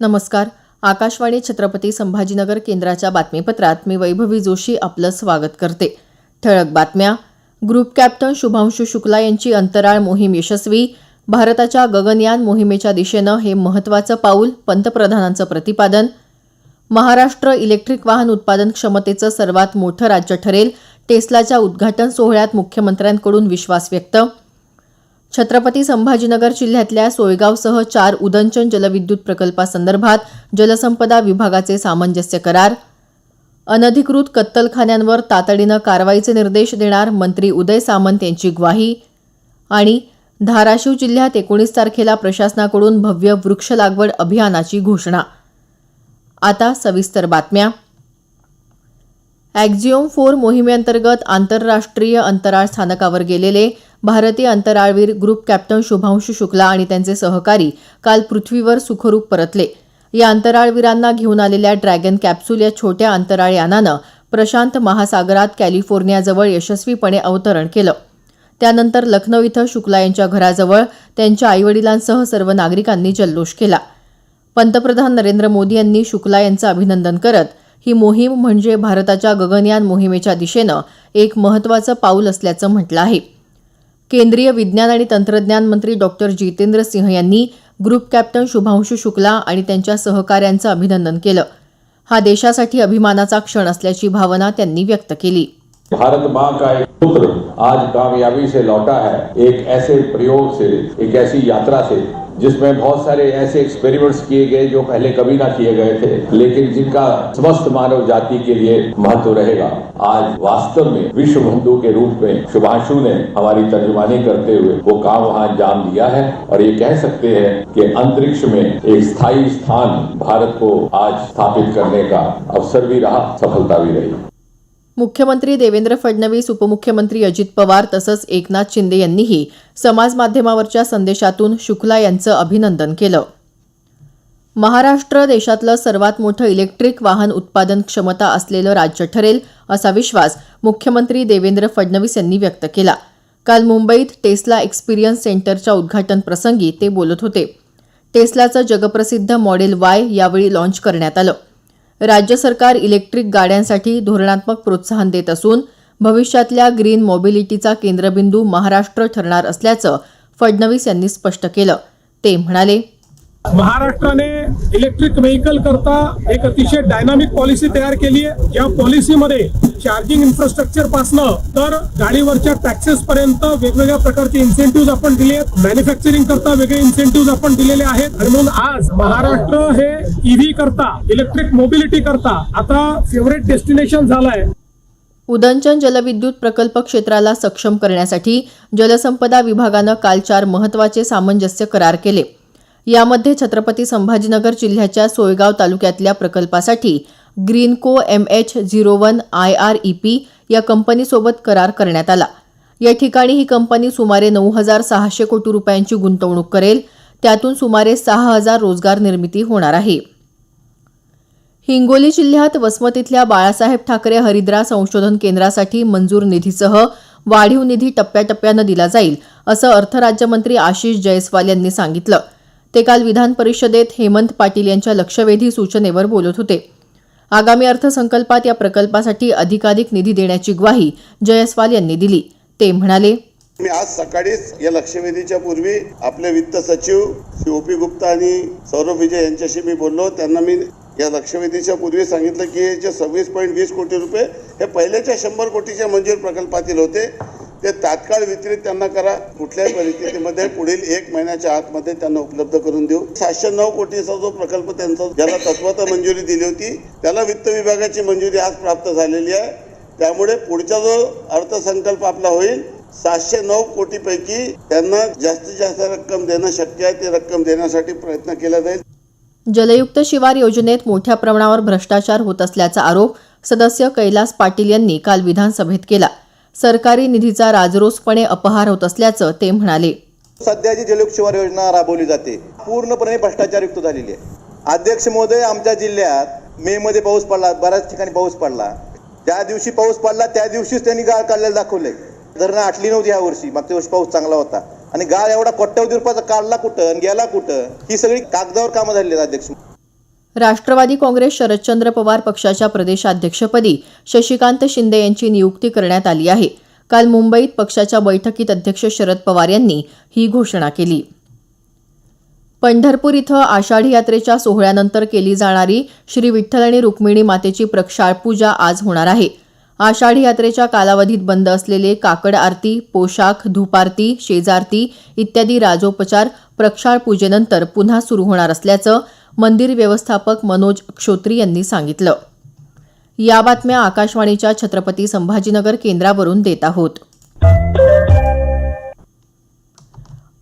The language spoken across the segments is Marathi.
नमस्कार. आकाशवाणी छत्रपती संभाजीनगर केंद्राच्या बातमीपत्रात मी वैभवी जोशी आपलं स्वागत करते. ठळक बातम्या. ग्रुप कॅप्टन शुभांशू शुक्ला यांची अंतराळ मोहीम यशस्वी. भारताच्या गगनयान मोहिमेच्या दिशेनं हे महत्त्वाचं पाऊल पंतप्रधानांचं प्रतिपादन. महाराष्ट्र इलेक्ट्रिक वाहन उत्पादन क्षमतेचं सर्वात मोठं राज्य ठरेल. टेस्लाच्या उद्घाटन सोहळ्यात मुख्यमंत्र्यांकडून विश्वास व्यक्त. छत्रपती संभाजीनगर जिल्ह्यातल्या सोयगावसह चार उदंचन जलविद्युत प्रकल्पासंदर्भात जलसंपदा विभागाचे सामंजस्य करार. अनधिकृत कत्तलखान्यांवर तातडीनं कारवाईचे निर्देश देणार मंत्री उदय सामंत यांची ग्वाही आणि धाराशिव जिल्ह्यात एकोणीस तारखेला प्रशासनाकडून भव्य वृक्ष लागवड अभियानाची घोषणा. आता सविस्तर बातम्या. ॲक्झिओम फोर मोहिमेअंतर्गत आंतरराष्ट्रीय अंतराळ स्थानकावर गेलेले भारतीय अंतराळवीर ग्रुप कॅप्टन शुभांशू शुक्ला आणि त्यांचे सहकारी काल पृथ्वीवर सुखरूप परतले. या अंतराळवीरांना घेऊन आलेल्या ड्रॅगन कॅप्सूल या छोट्या अंतराळ यानानं प्रशांत महासागरात कॅलिफोर्नियाजवळ यशस्वीपणे अवतरण केलं. त्यानंतर लखनौ इथं शुक्ला यांच्या घराजवळ त्यांच्या आईवडिलांसह सर्व नागरिकांनी जल्लोष केला. पंतप्रधान नरेंद्र मोदी यांनी शुक्ला यांचं अभिनंदन करत ही मोहीम म्हणजे भारताच्या गगनयान मोहिमेच्या दिशेनं एक महत्त्वाचं पाऊल असल्याचं म्हटलं आहे. केंद्रीय विज्ञान आणि तंत्रज्ञान मंत्री डॉक्टर जितेंद्र सिंह यांनी ग्रुप कॅप्टन शुभांशू शुक्ला आणि त्यांच्या सहकाऱ्यांचं अभिनंदन केलं. हा देशासाठी अभिमानाचा क्षण असल्याची भावना त्यांनी व्यक्त केली. भारत माँ का एक पुत्र आज कामयाबी से लौटा है एक ऐसे प्रयोग से एक ऐसी यात्रा से जिसमें बहुत सारे ऐसे एक्सपेरिमेंट्स किए गए जो पहले कभी ना किए गए थे, लेकिन जिनका समस्त मानव जाति के लिए महत्व रहेगा। आज वास्तव में विश्व बंधु के रूप में शुभांशु ने हमारी तर्जुमानी करते हुए वो काम वहाँ अंजाम दिया है और ये कह सकते हैं कि अंतरिक्ष में एक स्थायी स्थान भारत को आज स्थापित करने का अवसर भी रहा, सफलता भी रही। मुख्यमंत्री देवेंद्र फडणवीस उपमुख्यमंत्री अजित पवार तसंच एकनाथ शिंदे यांनीही समाज माध्यमावरच्या संदेशातून शुक्ला यांचं अभिनंदन केलं. महाराष्ट्र देशातलं सर्वात मोठं इलेक्ट्रिक वाहन उत्पादन क्षमता असलेलं राज्य ठरेल असा विश्वास मुख्यमंत्री देवेंद्र फडणवीस यांनी व्यक्त केला. काल मुंबईत टेस्ला एक्सपिरियन्स सेंटरच्या उद्घाटन प्रसंगी ते बोलत होते. टेस्लाचं जगप्रसिद्ध मॉडेल वाय यावेळी लाँच करण्यात आलं. राज्य सरकार इलेक्ट्रिक गाड्यांसाठी धोरणात्मक प्रोत्साहन देत असून भविष्यातल्या ग्रीन मोबिलिटीचा केंद्रबिंदू महाराष्ट्र ठरणार असल्याचं फडणवीस यांनी स्पष्ट केलं. ते म्हणाले महाराष्ट्राने इलेक्ट्रिक व्हेकल करता एक अतिशय डायनामिक पॉलिसी तयार केली आहे. या पॉलिसीमध्ये चार्जिंग इन्फ्रास्ट्रक्चर पासनं तर गाडीवरच्या टॅक्सेस पर्यंत वेगवेगळ्या प्रकारचे इन्सेंटिव्ह आपण दिले आहेत. मॅन्युफॅक्चरिंग करता वेगळे इन्सेंटिव्ह आपण दिलेले आहेत. आणि म्हणून आज महाराष्ट्र हे ईव्ही करता इलेक्ट्रिक मोबिलिटी करता आता फेवरेट डेस्टिनेशन झालंय. उदंचन जलविद्युत प्रकल्प क्षेत्राला सक्षम करण्यासाठी जलसंपदा विभागानं काल चार महत्त्वाचे सामंजस्य करार केले. यामध्ये छत्रपती संभाजीनगर जिल्ह्याच्या सोयगाव तालुक्यातल्या प्रकल्पासाठी Greenko M H zero one I R E P या कंपनीसोबत करार करण्यात आला. या ठिकाणी ही कंपनी सुमारे नऊ हजार सहाशे कोटी रुपयांची गुंतवणूक करेल. त्यातून सुमारे सहा हजार रोजगार निर्मिती होणार आहे. हिंगोली जिल्ह्यात वसमत इथल्या बाळासाहेब ठाकरे हरिद्रा संशोधन केंद्रासाठी मंजूर निधीसह वाढीव निधी टप्प्याटप्प्यानं दिला जाईल असं अर्थ राज्यमंत्री आशिष जयस्वाल यांनी सांगितलं. ते काल विधान परिषदेत हेमंत पाटील यांच्या लक्षवेधी सूचनेवर बोलत होते. आगामी अर्थसंकल्पात या प्रकल्पासाठी अधिकाधिक निधी देण्याची ग्वाही जयस्वाल यांनी दिली. ते म्हणाले मी आज सकाळीच या लक्षवेधीच्या पूर्वी आपले वित्त सचिव श्री ओपी पी गुप्ता आणि सौरभ विजय यांच्याशी मी बोललो. त्यांना मी या लक्षवेधीच्या पूर्वी सांगितलं की जे सव्वीस पॉईंट वीस कोटी रुपये हे पहिल्याच्या शंभर कोटीच्या मंजूर प्रकल्पातील होते. ते तात्काळ वितरित त्यांना करा. कुठल्याही परिस्थितीमध्ये पुढील एक महिन्याच्या आतमध्ये त्यांना उपलब्ध करून देऊ. सातशे नऊ कोटीचा जो प्रकल्प त्यांचा ज्याला तत्वता मंजुरी दिली होती त्याला वित्त विभागाची मंजुरी आज प्राप्त झालेली आहे. त्यामुळे पुढचा जो अर्थसंकल्प आपला होईल सातशे नऊ कोटीपैकी त्यांना जास्तीत जास्त रक्कम देणं शक्य आहे. ती रक्कम देण्यासाठी प्रयत्न केला जाईल. जलयुक्त शिवार योजनेत मोठ्या प्रमाणावर भ्रष्टाचार होत असल्याचा आरोप सदस्य कैलास पाटील यांनी काल विधानसभेत केला. सरकारी निधीचा राजरोसपणे अपहार होत असल्याचं ते म्हणाले. सध्या जी जलयुक्त योजना राबवली जाते पूर्णपणे भ्रष्टाचारयुक्त झालेली आहे. अध्यक्ष महोदय आमच्या जिल्ह्यात मे मध्ये पाऊस पडला बऱ्याच ठिकाणी पाऊस पडला. ज्या दिवशी पाऊस पडला त्या दिवशीच त्यांनी गाळ काढलेला दाखवलंय. धरणं आटली नव्हती ह्या वर्षी मागच्या वर्षी पाऊस चांगला होता. आणि गाळ एवढा कोट्यावधी रुपयाचा काढला कुठं आणि गेला कुठं ही सगळी कागदावर कामं झालेली आहेत अध्यक्ष राष्ट्रवादी काँग्रेस शरदचंद्र पवार पक्षाच्या प्रदेशाध्यक्षपदी शशिकांत शिंदे यांची नियुक्ती करण्यात आली आहे. काल मुंबईत पक्षाच्या बैठकीत अध्यक्ष शरद पवार यांनी ही घोषणा केली. पंढरपूर इथं आषाढी यात्रेच्या सोहळ्यानंतर केली जाणारी श्री विठ्ठल आणि रुक्मिणी मातेची प्रक्षाळ पूजा आज होणार आहे. आषाढी यात्रेच्या कालावधीत बंद असलेले काकड आरती पोशाख धूपारती शेजारती इत्यादी राजोपचार प्रक्षाळ पूजेनंतर पुन्हा सुरू होणार असल्याचं मंदिर व्यवस्थापक मनोज क्षोत्री यांनी सांगितलं. या बातम्या आकाशवाणीच्या छत्रपती संभाजीनगर केंद्रावरून देत आहोत.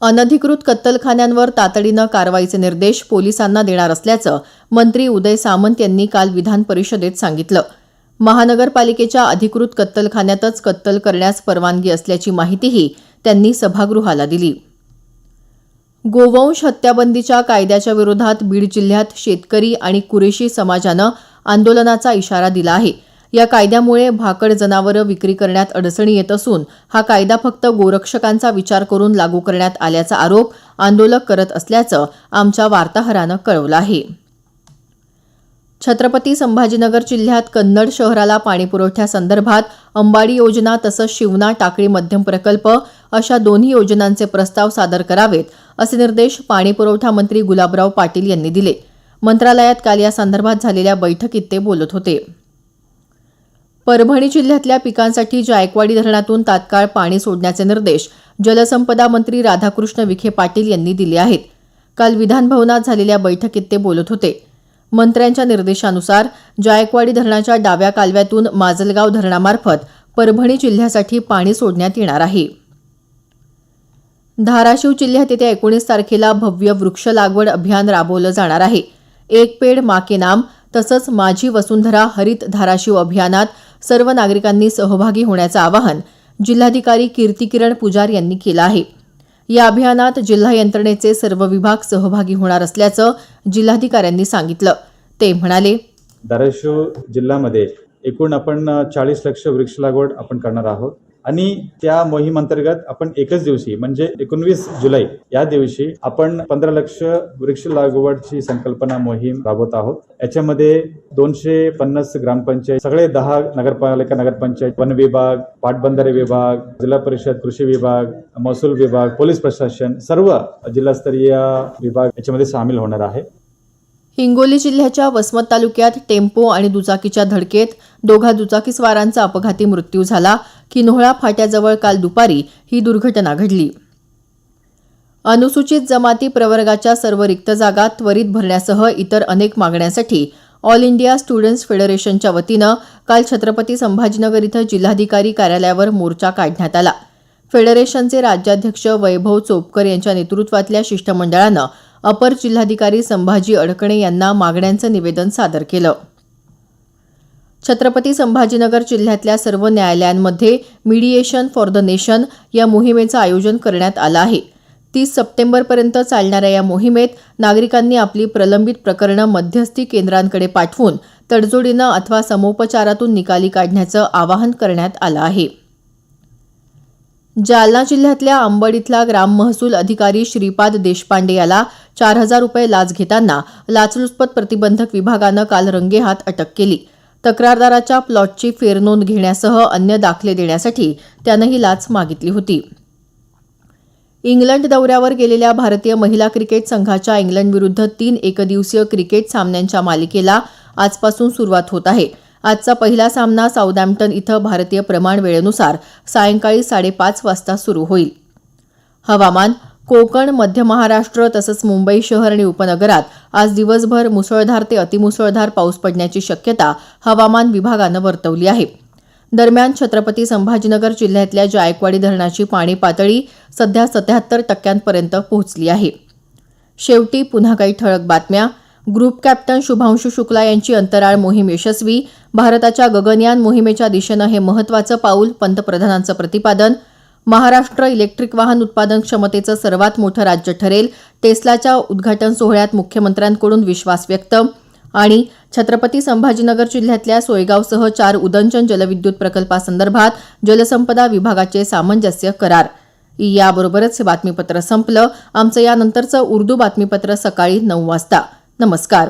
अनधिकृत कत्तलखान्यांवर तातडीनं कारवाईचे निर्देश पोलिसांना देणार असल्याचं मंत्री उदय सामंत यांनी काल विधान परिषदेत सांगितलं. महानगरपालिकेच्या अधिकृत कत्तलखान्यातच कत्तल करण्यास परवानगी असल्याची माहितीही त्यांनी सभागृहाला दिली. गोवंश हत्याबंदीच्या कायद्याच्या विरोधात बीड जिल्ह्यात शेतकरी आणि कुरेशी समाजानं आंदोलनाचा इशारा दिला आहे. या कायद्यामुळे भाकड जनावरं विक्री करण्यात अडचणी येत असून हा कायदा फक्त गोरक्षकांचा विचार करून लागू करण्यात आल्याचा आरोप आंदोलक करत असल्याचं आमच्या वार्ताहरानं कळवलं आहे. छत्रपती संभाजीनगर जिल्ह्यात कन्नड शहराला पाणीपुरवठ्यासंदर्भात अंबाडी योजना तसंच शिवना टाकळी मध्यम प्रकल्प अशा दोन्ही योजनांचे प्रस्ताव सादर करावेत असे निर्देश पाणीपुरवठा मंत्री गुलाबराव पाटील यांनी दिले. मंत्रालयात काल या संदर्भात झालेल्या बैठकीत ते बोलत होते. परभणी जिल्ह्यातल्या पिकांसाठी जायकवाडी धरणातून तात्काळ पाणी सोडण्याचे निर्देश जलसंपदा मंत्री राधाकृष्ण विखे पाटील यांनी दिले आहेत. काल विधानभवनात झालेल्या बैठकीत ते बोलत होते. मंत्र्यांच्या निर्देशानुसार जायकवाडी धरणाच्या डाव्या कालव्यातून माजलगाव धरणामार्फत परभणी जिल्ह्यासाठी पाणी सोडण्यात येणार आहे. धाराशिव जिल्ह्यात येत्या एकोणीस तारखेला भव्य वृक्ष लागवड अभियान राबवलं जाणार आहे. एक पेड माके नाम तसंच माझी वसुंधरा हरित धाराशिव अभियानात सर्व नागरिकांनी सहभागी होण्याचं आवाहन जिल्हाधिकारी कीर्तिकिरण पुजार यांनी केलं आहे. या अभियानात जिल्हा यंत्रणेचे सर्व विभाग सहभागी होणार असल्याचं जिल्हाधिकाऱ्यांनी सांगितलं. ते म्हणाले धाराशिव जिल्ह्यामध्ये एकूण आपण चाळीस लक्ष वृक्ष लागवड आपण करणार आहोत. आणि त्या मोहिमेअंतर्गत आपण एकच दिवशी म्हणजे एकोणवीस जुलै या दिवशी आपण पंधरा लक्ष वृक्ष लागवडची संकल्पना मोहीम राबवत आहोत. याच्यामध्ये दोनशे पन्नास ग्रामपंचायत सगळे दहा नगरपालिका नगरपंचायत वन विभाग पाटबंधारे विभाग जिल्हा परिषद कृषी विभाग महसूल विभाग पोलीस प्रशासन सर्व जिल्हास्तरीय विभाग याच्यामध्ये सामील होणार आहे. हिंगोली जिल्ह्याच्या वसमत तालुक्यात टेम्पो आणि दुचाकीच्या धडकेत दोघा दुचाकीस्वारांचा अपघाती मृत्यू झाला. किन्होळा फाट्याजवळ काल दुपारी ही दुर्घटना घडली. अनुसूचित जमाती प्रवर्गाच्या सर्व रिक्त जागा त्वरित भरण्यासह इतर अनेक मागण्यांसाठी ऑल इंडिया स्टुडंट्स फेडरेशनच्या वतीनं काल छत्रपती संभाजीनगर इथं जिल्हाधिकारी कार्यालयावर मोर्चा काढण्यात आला. फेडरेशनचे राज्याध्यक्ष वैभव चोपकर यांच्या नेतृत्वातल्या शिष्टमंडळानं अपर जिल्हाधिकारी संभाजी अडकणे यांना मागण्यांचं निवेदन सादर केलं. छत्रपती संभाजीनगर जिल्ह्यातल्या सर्व न्यायालयांमध्ये मिडिएशन फॉर द नेशन या मोहिमेचं आयोजन करण्यात आलं आहे. तीस सप्टेंबरपर्यंत चालणाऱ्या या मोहिमेत नागरिकांनी आपली प्रलंबित प्रकरणं मध्यस्थी केंद्रांकडे पाठवून तडजोडीनं अथवा समोपचारातून निकाली काढण्याचं आवाहन करण्यात आलं आहे. जालना जिल्ह्यातल्या अंबड इथला ग्राम महसूल अधिकारी श्रीपाद देशपांडे याला चार हजार रुपये लाच घेताना लाचलुचपत प्रतिबंधक विभागानं काल रंगेहात अटक केली. तक्रारदाराच्या प्लॉटची फेरनोंद घेण्यासह अन्य दाखले देण्यासाठी त्यानं ही लाच मागितली होती. इंग्लंड दौऱ्यावर गेलेल्या भारतीय महिला क्रिकेट संघाच्या इंग्लंडविरुद्ध तीन एकदिवसीय क्रिकेट सामन्यांच्या मालिकेला आजपासून सुरुवात होत आहे. आजचा पहिला सामना साऊदॅम्प्टन इथं भारतीय प्रमाण वेळेनुसार सायंकाळी साडेपाच वाजता सुरू होईल. हवामान कोकण मध्य महाराष्ट्र तसंच मुंबई शहर आणि उपनगरात आज दिवसभर मुसळधार ते अतिमुसळधार पाऊस पडण्याची शक्यता हवामान विभागानं वर्तवली आहे. दरम्यान छत्रपती संभाजीनगर जिल्ह्यातल्या जायकवाडी धरणाची पाणी पातळी सध्या सत्याहत्तर टक्क्यांपर्यंत पोहोचली आहे. शेवटी पुन्हा काही ठळक बातम्या. ग्रुप कॅप्टन शुभांशु शुक्ला यांची अंतराळ मोहीम यशस्वी. भारताच्या गगनयान मोहिमेच्या दिशेनं हे महत्वाचं पाऊल पंतप्रधानांचं प्रतिपादन. महाराष्ट्र इलेक्ट्रिक वाहन उत्पादन क्षमतेचं सर्वात मोठं राज्य ठरेल. टेस्लाच्या उद्घाटन सोहळ्यात मुख्यमंत्र्यांकडून विश्वास व्यक्त. आणि छत्रपती संभाजीनगर जिल्ह्यातल्या सोयगावसह चार उदंचन जलविद्युत प्रकल्पासंदर्भात जलसंपदा विभागाचे सामंजस्य करार. याबरोबरच हे बातमीपत्र संपलं. आमचं यानंतरचं उर्दू बातमीपत्र सकाळी नऊ वाजता. नमस्कार.